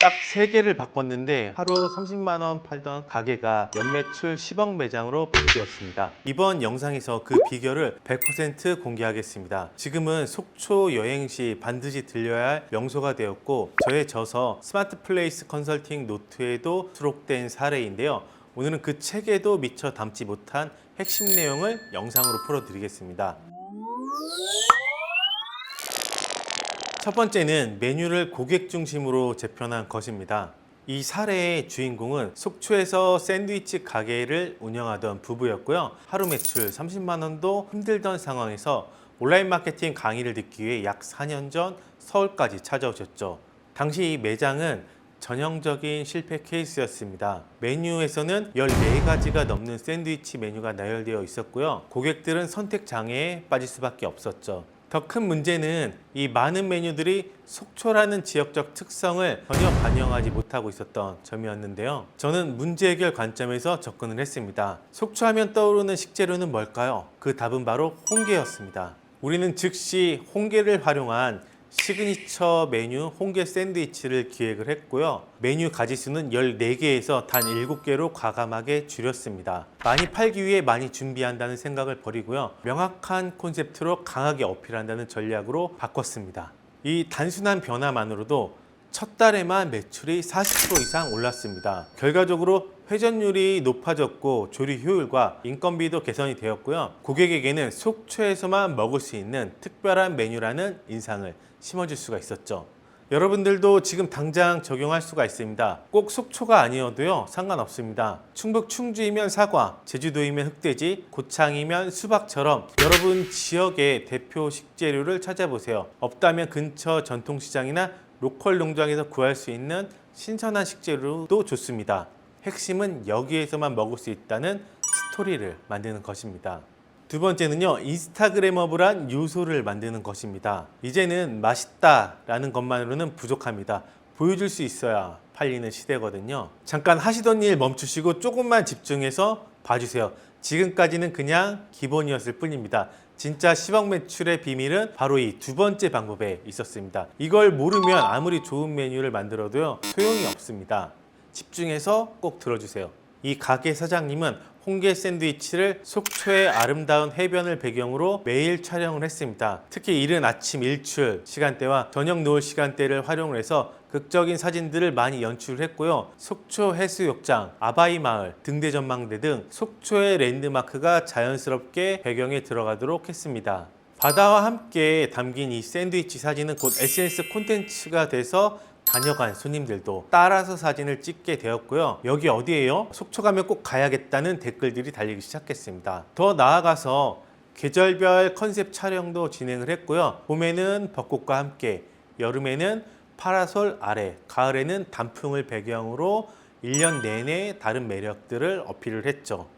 딱 3개를 바꿨는데 하루 30만 원 팔던 가게가 연매출 10억 매장으로 바뀌었습니다. 이번 영상에서 그 비결을 100% 공개하겠습니다. 지금은 속초 여행 시 반드시 들려야 할 명소가 되었고 저의 저서 스마트 플레이스 컨설팅 노트에도 수록된 사례인데요. 오늘은 그 책에도 미처 담지 못한 핵심 내용을 영상으로 풀어드리겠습니다. 첫 번째는 메뉴를 고객 중심으로 재편한 것입니다. 이 사례의 주인공은 속초에서 샌드위치 가게를 운영하던 부부였고요. 하루 매출 30만 원도 힘들던 상황에서 온라인 마케팅 강의를 듣기 위해 약 4년 전 서울까지 찾아오셨죠. 당시 이 매장은 전형적인 실패 케이스였습니다. 메뉴에서는 14가지가 넘는 샌드위치 메뉴가 나열되어 있었고요. 고객들은 선택 장애에 빠질 수밖에 없었죠. 더 큰 문제는 이 많은 메뉴들이 속초라는 지역적 특성을 전혀 반영하지 못하고 있었던 점이었는데요. 저는 문제 해결 관점에서 접근을 했습니다. 속초하면 떠오르는 식재료는 뭘까요? 그 답은 바로 홍게였습니다. 우리는 즉시 홍게를 활용한 시그니처 메뉴 홍게 샌드위치를 기획을 했고요. 메뉴 가지수는 14개에서 단 7개로 과감하게 줄였습니다. 많이 팔기 위해 많이 준비한다는 생각을 버리고요. 명확한 콘셉트로 강하게 어필한다는 전략으로 바꿨습니다. 이 단순한 변화만으로도 첫 달에만 매출이 40% 이상 올랐습니다. 결과적으로 회전율이 높아졌고 조리 효율과 인건비도 개선이 되었고요. 고객에게는 속초에서만 먹을 수 있는 특별한 메뉴라는 인상을 심어줄 수가 있었죠. 여러분들도 지금 당장 적용할 수가 있습니다. 꼭 속초가 아니어도요 상관없습니다. 충북 충주이면 사과, 제주도이면 흑돼지, 고창이면 수박처럼 여러분 지역의 대표 식재료를 찾아보세요. 없다면 근처 전통시장이나 로컬 농장에서 구할 수 있는 신선한 식재료도 좋습니다. 핵심은 여기에서만 먹을 수 있다는 스토리를 만드는 것입니다. 두 번째는요, 인스타그래머블한 요소를 만드는 것입니다. 이제는 맛있다라는 것만으로는 부족합니다. 보여줄 수 있어야 팔리는 시대거든요. 잠깐 하시던 일 멈추시고 조금만 집중해서 봐주세요. 지금까지는 그냥 기본이었을 뿐입니다. 진짜 10억 매출의 비밀은 바로 이 두 번째 방법에 있었습니다. 이걸 모르면 아무리 좋은 메뉴를 만들어도요, 소용이 없습니다. 집중해서 꼭 들어주세요. 이 가게 사장님은 홍게 샌드위치를 속초의 아름다운 해변을 배경으로 매일 촬영을 했습니다. 특히 이른 아침 일출 시간대와 저녁 노을 시간대를 활용을 해서 극적인 사진들을 많이 연출을 했고요. 속초 해수욕장, 아바이 마을, 등대 전망대 등 속초의 랜드마크가 자연스럽게 배경에 들어가도록 했습니다. 바다와 함께 담긴 이 샌드위치 사진은 곧 SNS 콘텐츠가 돼서 다녀간 손님들도 따라서 사진을 찍게 되었고요. 여기 어디예요? 속초 가면 꼭 가야겠다는 댓글들이 달리기 시작했습니다. 더 나아가서 계절별 컨셉 촬영도 진행을 했고요. 봄에는 벚꽃과 함께, 여름에는 파라솔 아래, 가을에는 단풍을 배경으로 1년 내내 다른 매력들을 어필을 했죠.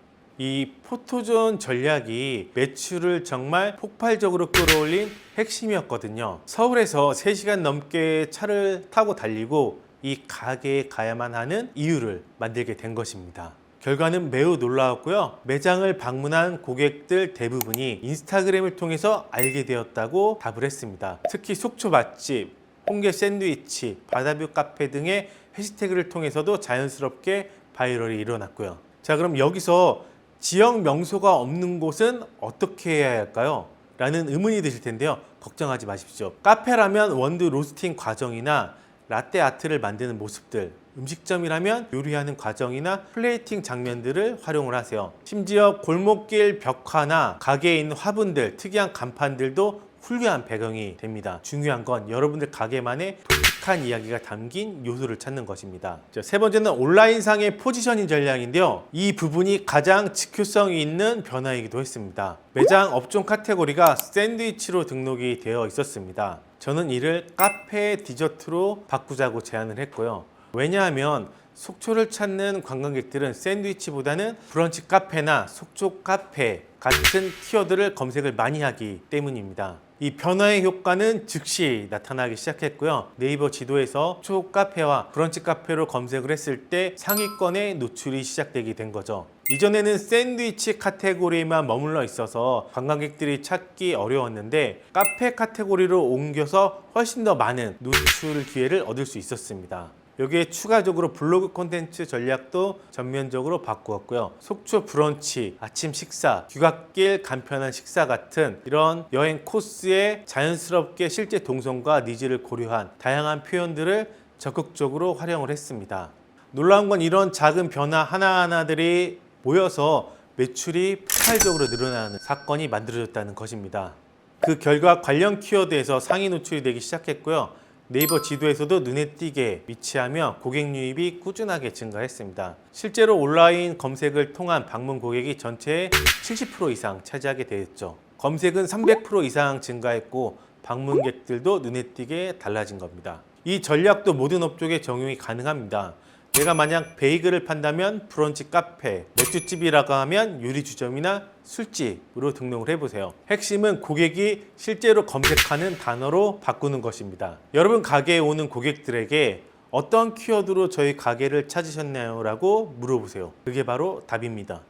이 포토존 전략이 매출을 정말 폭발적으로 끌어올린 핵심이었거든요. 서울에서 3시간 넘게 차를 타고 달리고 이 가게에 가야만 하는 이유를 만들게 된 것입니다. 결과는 매우 놀라웠고요. 매장을 방문한 고객들 대부분이 인스타그램을 통해서 알게 되었다고 답을 했습니다. 특히 속초 맛집, 홍게 샌드위치, 바다뷰 카페 등의 해시태그를 통해서도 자연스럽게 바이럴이 일어났고요. 자, 그럼 여기서 지역 명소가 없는 곳은 어떻게 해야 할까요? 라는 의문이 드실 텐데요. 걱정하지 마십시오. 카페라면 원두 로스팅 과정이나 라떼 아트를 만드는 모습들, 음식점이라면 요리하는 과정이나 플레이팅 장면들을 활용을 하세요. 심지어 골목길 벽화나 가게에 있는 화분들, 특이한 간판들도 훌륭한 배경이 됩니다. 중요한 건 여러분들 가게만의 독특한 이야기가 담긴 요소를 찾는 것입니다. 자, 세 번째는 온라인상의 포지셔닝 전략인데요. 이 부분이 가장 지표성이 있는 변화이기도 했습니다. 매장 업종 카테고리가 샌드위치로 등록이 되어 있었습니다. 저는 이를 카페 디저트로 바꾸자고 제안을 했고요. 왜냐하면 속초를 찾는 관광객들은 샌드위치보다는 브런치 카페나 속초 카페 같은 키워드를 검색을 많이 하기 때문입니다. 이 변화의 효과는 즉시 나타나기 시작했고요. 네이버 지도에서 속초 카페와 브런치 카페로 검색을 했을 때 상위권에 노출이 시작되게 된 거죠. 이전에는 샌드위치 카테고리에만 머물러 있어서 관광객들이 찾기 어려웠는데 카페 카테고리로 옮겨서 훨씬 더 많은 노출 기회를 얻을 수 있었습니다. 여기에 추가적으로 블로그 콘텐츠 전략도 전면적으로 바꾸었고요. 속초 브런치, 아침 식사, 귀갓길 간편한 식사 같은 이런 여행 코스에 자연스럽게 실제 동선과 니즈를 고려한 다양한 표현들을 적극적으로 활용을 했습니다. 놀라운 건 이런 작은 변화 하나하나들이 모여서 매출이 폭발적으로 늘어나는 사건이 만들어졌다는 것입니다. 그 결과 관련 키워드에서 상위 노출이 되기 시작했고요. 네이버 지도에서도 눈에 띄게 위치하며 고객 유입이 꾸준하게 증가했습니다. 실제로 온라인 검색을 통한 방문 고객이 전체의 70% 이상 차지하게 되었죠. 검색은 300% 이상 증가했고 방문객들도 눈에 띄게 달라진 겁니다. 이 전략도 모든 업종에 적용이 가능합니다. 내가 만약 베이글을 판다면 브런치 카페, 맥주집이라고 하면 요리주점이나 술집으로 등록을 해보세요. 핵심은 고객이 실제로 검색하는 단어로 바꾸는 것입니다. 여러분 가게에 오는 고객들에게 어떤 키워드로 저희 가게를 찾으셨나요? 라고 물어보세요. 그게 바로 답입니다.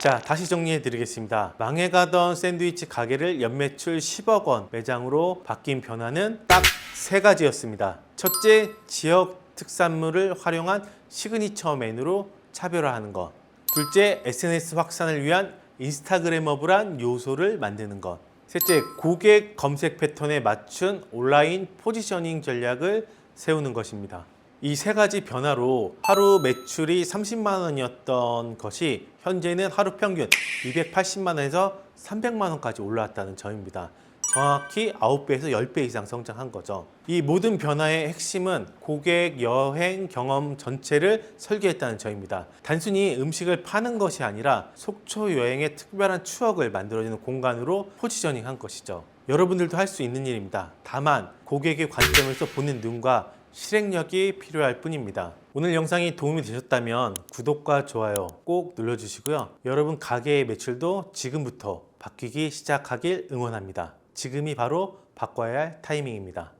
자, 다시 정리해 드리겠습니다. 망해가던 샌드위치 가게를 연매출 10억 원 매장으로 바뀐 변화는 딱 세 가지였습니다. 첫째, 지역 특산물을 활용한 시그니처 메뉴로 차별화하는 것. 둘째, SNS 확산을 위한 인스타그래머블한 요소를 만드는 것. 셋째, 고객 검색 패턴에 맞춘 온라인 포지셔닝 전략을 세우는 것입니다. 이 세 가지 변화로 하루 매출이 30만 원이었던 것이 현재는 하루 평균 280만 원에서 300만 원까지 올라왔다는 점입니다. 정확히 9배에서 10배 이상 성장한 거죠. 이 모든 변화의 핵심은 고객 여행 경험 전체를 설계했다는 점입니다. 단순히 음식을 파는 것이 아니라 속초 여행의 특별한 추억을 만들어주는 공간으로 포지셔닝 한 것이죠. 여러분들도 할 수 있는 일입니다. 다만 고객의 관점에서 보는 눈과 실행력이 필요할 뿐입니다. 오늘 영상이 도움이 되셨다면 구독과 좋아요 꼭 눌러주시고요. 여러분 가게의 매출도 지금부터 바뀌기 시작하길 응원합니다. 지금이 바로 바꿔야 할 타이밍입니다.